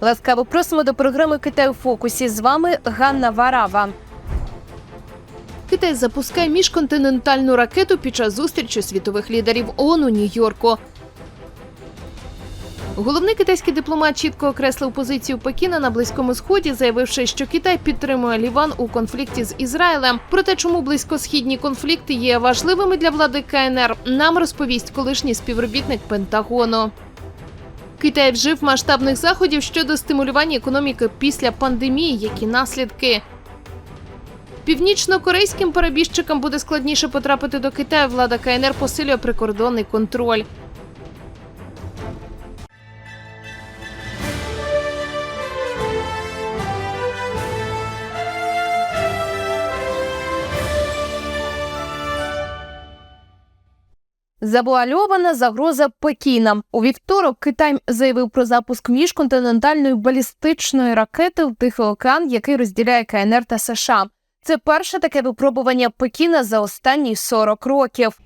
Ласкаво просимо до програми Китай у фокусі. З вами Ганна Варава. Китай запускає міжконтинентальну ракету під час зустрічі світових лідерів ООН у Нью-Йорку. Головний китайський дипломат чітко окреслив позицію Пекіна на близькому сході, заявивши, що Китай підтримує Ліван у конфлікті з Ізраїлем. Про те, чому близькосхідні конфлікти є важливими для влади КНР, нам розповість колишній співробітник Пентагону. Китай вжив масштабних заходів щодо стимулювання економіки після пандемії, які наслідки. Північно-корейським перебіжчикам буде складніше потрапити до Китаю. Влада КНР посилює прикордонний контроль. Завуальована загроза Пекіна. У вівторок Китай заявив про запуск міжконтинентальної балістичної ракети в Тихий океан, який розділяє КНР та США. Це перше таке випробування Пекіна за останні 40 років.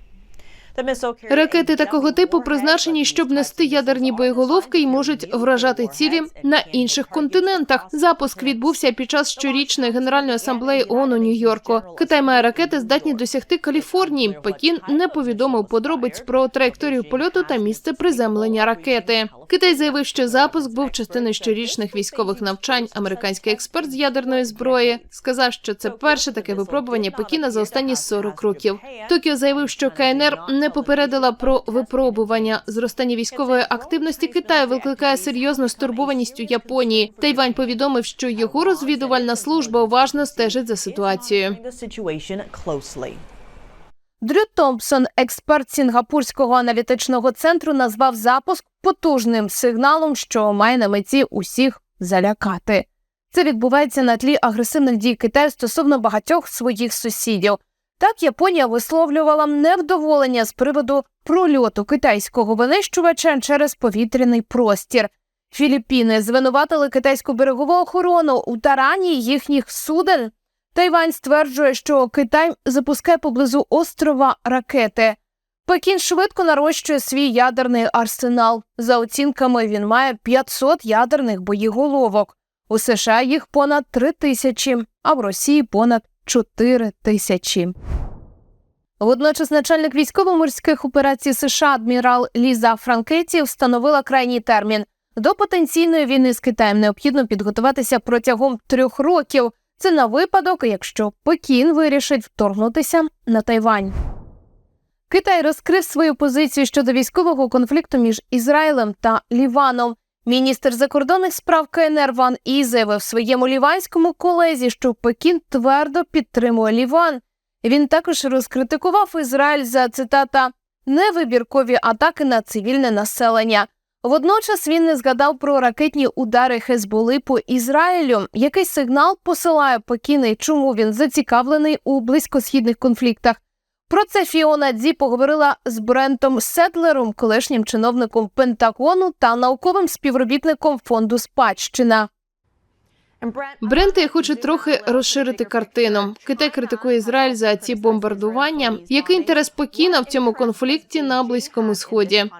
Ракети такого типу призначені, щоб нести ядерні боєголовки і можуть вражати цілі на інших континентах. Запуск відбувся під час щорічної генеральної асамблеї ООН у Нью-Йорку. Китай має ракети, здатні досягти Каліфорнії. Пекін не повідомив подробиць про траєкторію польоту та місце приземлення ракети. Китай заявив, що запуск був частиною щорічних військових навчань. Американський експерт з ядерної зброї сказав, що це перше таке випробування Пекіна за останні 40 років. Токіо заявив, що КНР не попередила про випробування. Зростання військової активності Китаю викликає серйозну стурбованість у Японії. Тайвань повідомив, що його розвідувальна служба уважно стежить за ситуацією. Дрю Томпсон, експерт Сінгапурського аналітичного центру, назвав запуск потужним сигналом, що має на меті усіх залякати. Це відбувається на тлі агресивних дій Китаю стосовно багатьох своїх сусідів. Так Японія висловлювала невдоволення з приводу прольоту китайського винищувача через повітряний простір. Філіппіни звинуватили китайську берегову охорону у тарані їхніх суден. Тайвань стверджує, що Китай запускає поблизу острова ракети. Пекін швидко нарощує свій ядерний арсенал. За оцінками, він має 500 ядерних боєголовок. У США їх понад 3 тисячі, а в Росії понад 4 тисячі. Водночас начальник військово-морських операцій США адмірал Ліза Франкеті встановила крайній термін. До потенційної війни з Китаєм необхідно підготуватися протягом трьох років. Це на випадок, якщо Пекін вирішить вторгнутися на Тайвань. Китай розкрив свою позицію щодо військового конфлікту між Ізраїлем та Ліваном. Міністр закордонних справ КНР Ван І заявив своєму ліванському колезі, що Пекін твердо підтримує Ліван. Він також розкритикував Ізраїль за цитата невибіркові атаки на цивільне населення. Водночас він не згадав про ракетні удари Хезболи по Ізраїлю. Який сигнал посилає Пекін і чому він зацікавлений у близькосхідних конфліктах? Про це Фіона Дзі поговорила з Брентом Седлером, колишнім чиновником Пентагону та науковим співробітником фонду Спадщина. Бренте я хочу трохи розширити картину. Китай критикує Ізраїль за ці бомбардування. Який інтерес Пекіна в цьому конфлікті на близькому сході?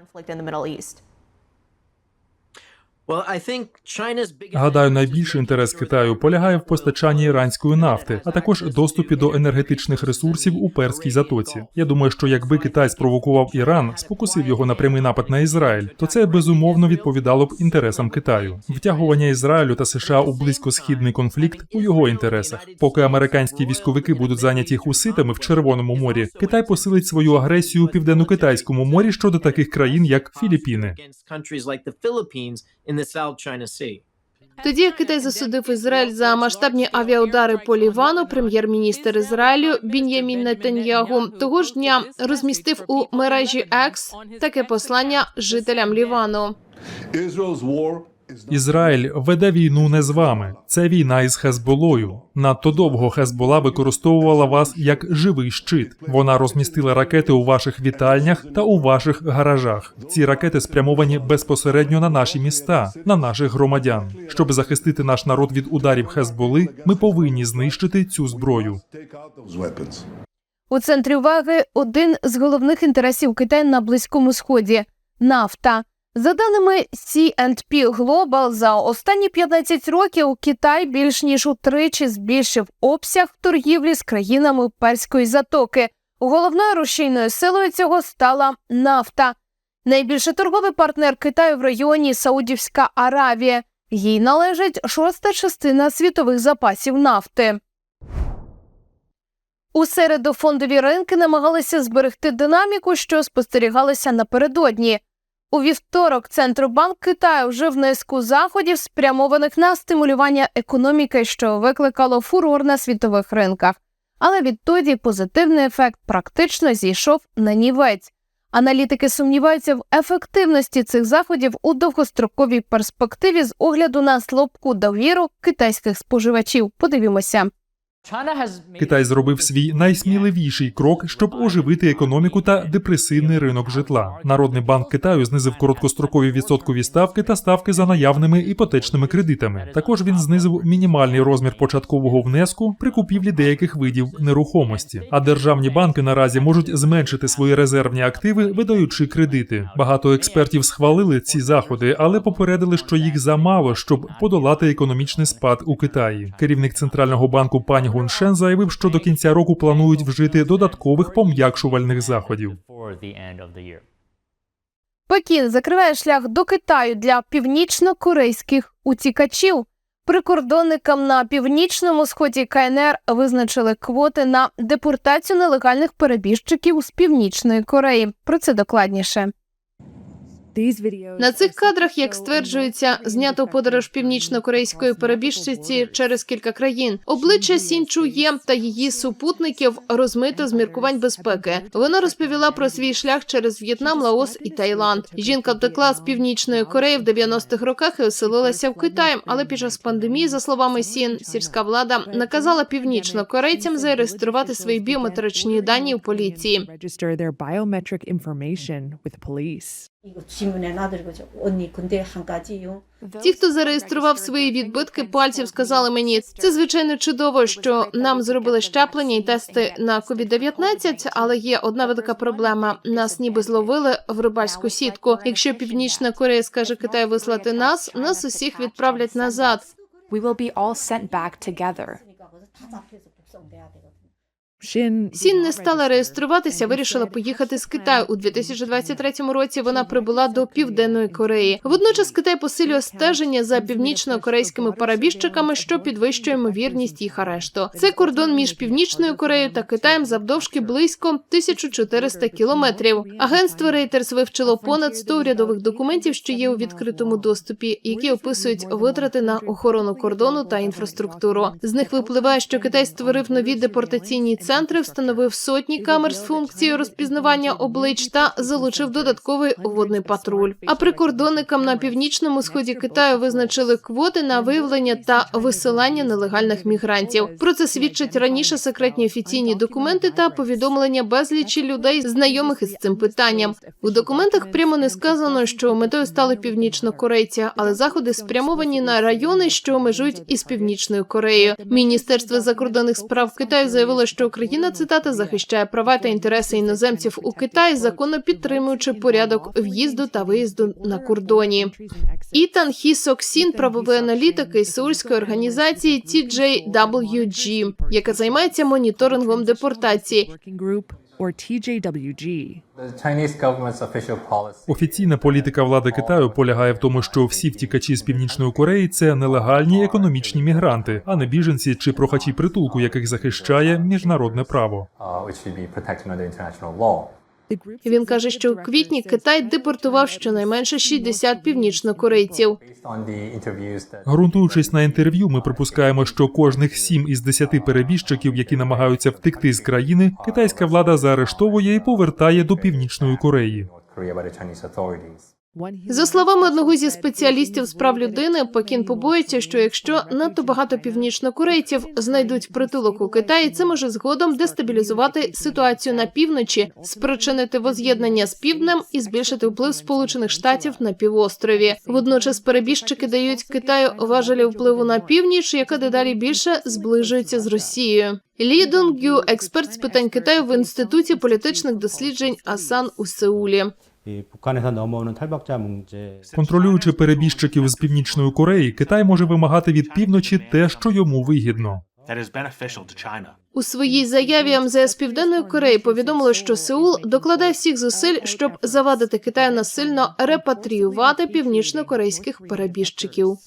Гадаю, найбільший інтерес Китаю полягає в постачанні іранської нафти, а також доступі до енергетичних ресурсів у перській затоці. Я думаю, що якби Китай спровокував Іран, спокусив його на прямий напад на Ізраїль, то це безумовно відповідало б інтересам Китаю. Втягування Ізраїлю та США у близькосхідний конфлікт у його інтересах. Поки американські військовики будуть зайняті хуситами в Червоному морі, Китай посилить свою агресію у південно-китайському морі щодо таких країн, як Філіппіни. Тоді як Китай засудив Ізраїль за масштабні авіаудари по Лівану. Прем'єр-міністр Ізраїлю Бін'ямін Нетаньягу того ж дня розмістив у мережі X таке послання жителям Лівану. Ізраїль веде війну не з вами. Це війна із Хезболою. Надто довго Хезбола використовувала вас як живий щит. Вона розмістила ракети у ваших вітальнях та у ваших гаражах. Ці ракети спрямовані безпосередньо на наші міста, на наших громадян. Щоб захистити наш народ від ударів Хезболи, ми повинні знищити цю зброю. У центрі уваги один з головних інтересів Китаю на близькому сході нафта. За даними C&P Global, за останні 15 років Китай більш ніж утричі збільшив обсяг торгівлі з країнами Перської затоки. Головною рушійною силою цього стала нафта. Найбільший торговий партнер Китаю в районі Саудівська Аравія. Їй належить шоста частина світових запасів нафти. У середу фондові ринки намагалися зберегти динаміку, що спостерігалася напередодні. У вівторок Центробанк Китаю вжив низку заходів, спрямованих на стимулювання економіки, що викликало фурор на світових ринках. Але відтоді позитивний ефект практично зійшов на нівець. Аналітики сумніваються в ефективності цих заходів у довгостроковій перспективі з огляду на слабку довіру китайських споживачів. Подивімося. Китай зробив свій найсміливіший крок, щоб оживити економіку та депресивний ринок житла. Народний банк Китаю знизив короткострокові відсоткові ставки та ставки за наявними іпотечними кредитами. Також він знизив мінімальний розмір початкового внеску при купівлі деяких видів нерухомості. А державні банки наразі можуть зменшити свої резервні активи, видаючи кредити. Багато експертів схвалили ці заходи, але попередили, що їх замало, щоб подолати економічний спад у Китаї. Керівник центрального банку пані Гуншен заявив, що до кінця року планують вжити додаткових пом'якшувальних заходів. Пекін закриває шлях до Китаю для північно-корейських утікачів. Прикордонникам на північному сході КНР визначили квоти на депортацію нелегальних перебіжчиків з північної Кореї. Про це докладніше. На цих кадрах, як стверджується, знято подорож північно-корейської перебіжчиці через кілька країн. Обличчя Сін Чу Є та її супутників розмито з міркувань безпеки. Вона розповіла про свій шлях через В'єтнам, Лаос і Таїланд. Жінка втекла з північної Кореї в 90-х роках і оселилася в Китаї. Але під час пандемії, за словами Сін, сільська влада наказала північно-корейцям зареєструвати свої біометричні дані у поліції. Ті, хто зареєстрував свої відбитки пальців, сказали мені, це звичайно чудово, що нам зробили щеплення і тести на COVID-19, але є одна велика проблема: нас ніби зловили в рибальську сітку. Якщо Північна Корея скаже Китаю вислати нас, нас усіх відправлять назад. We will be all sent back together. Сін не стала реєструватися, вирішила поїхати з Китаю. У 2023 році вона прибула до Південної Кореї. Водночас Китай посилює стеження за північно-корейськими парабіжчиками, що підвищує ймовірність їх арешту. Це кордон між Північною Кореєю та Китаєм завдовжки близько 1400 кілометрів. Агентство Reuters вивчило понад 100 урядових документів, що є у відкритому доступі, які описують витрати на охорону кордону та інфраструктуру. З них випливає, що Китай створив нові депортаційні центри, встановив сотні камер з функцією розпізнавання облич та залучив додатковий водний патруль. А прикордонникам на північному сході Китаю визначили квоти на виявлення та висилання нелегальних мігрантів. Про це свідчать раніше секретні офіційні документи та повідомлення безлічі людей, знайомих із цим питанням. У документах прямо не сказано, що метою стали північнокорейці, але заходи спрямовані на райони, що межують із північною Кореєю. Міністерство закордонних справ Китаю заявило, що Україна цитата захищає права та інтереси іноземців у Китаї, законно підтримуючи порядок в'їзду та виїзду на кордоні. Ітан Хі Сок Сін, правовий аналітик із сеульської організації TJWG, яка займається моніторингом депортації. Or TJWG. The Chinese government's official policy. Офіційна політика влади Китаю полягає в тому, що всі втікачі з північної Кореї це нелегальні економічні мігранти, а не біженці чи прохачі притулку, яких захищає міжнародне право. Він каже, що у квітні Китай депортував щонайменше 60 північнокорейців. Грунтуючись на інтерв'ю, ми припускаємо, що кожних сім із десяти перебіжчиків, які намагаються втекти з країни, китайська влада заарештовує і повертає до північної Кореї. За словами одного зі спеціалістів з прав людини, Пекін побоїться, що якщо надто багато північнокорейців знайдуть притулок у Китаї, це може згодом дестабілізувати ситуацію на півночі, спричинити воз'єднання з півднем і збільшити вплив Сполучених Штатів на півострові. Водночас перебіжчики дають Китаю важелі впливу на північ, яка дедалі більше зближується з Росією. Лі Донгю, експерт з питань Китаю в інституті політичних досліджень Асан у Сеулі. 이 북한에서 넘어오는 탈북자 문제 Контролюючи перебіжчиків з північної Кореї, Китай може вимагати від півночі те, що йому вигідно. that is beneficial to China. У своїй заяві МЗС Південної Кореї повідомило, що Сеул докладає всіх зусиль, щоб завадити Китаю насильно репатріювати північнокорейських перебіжчиків.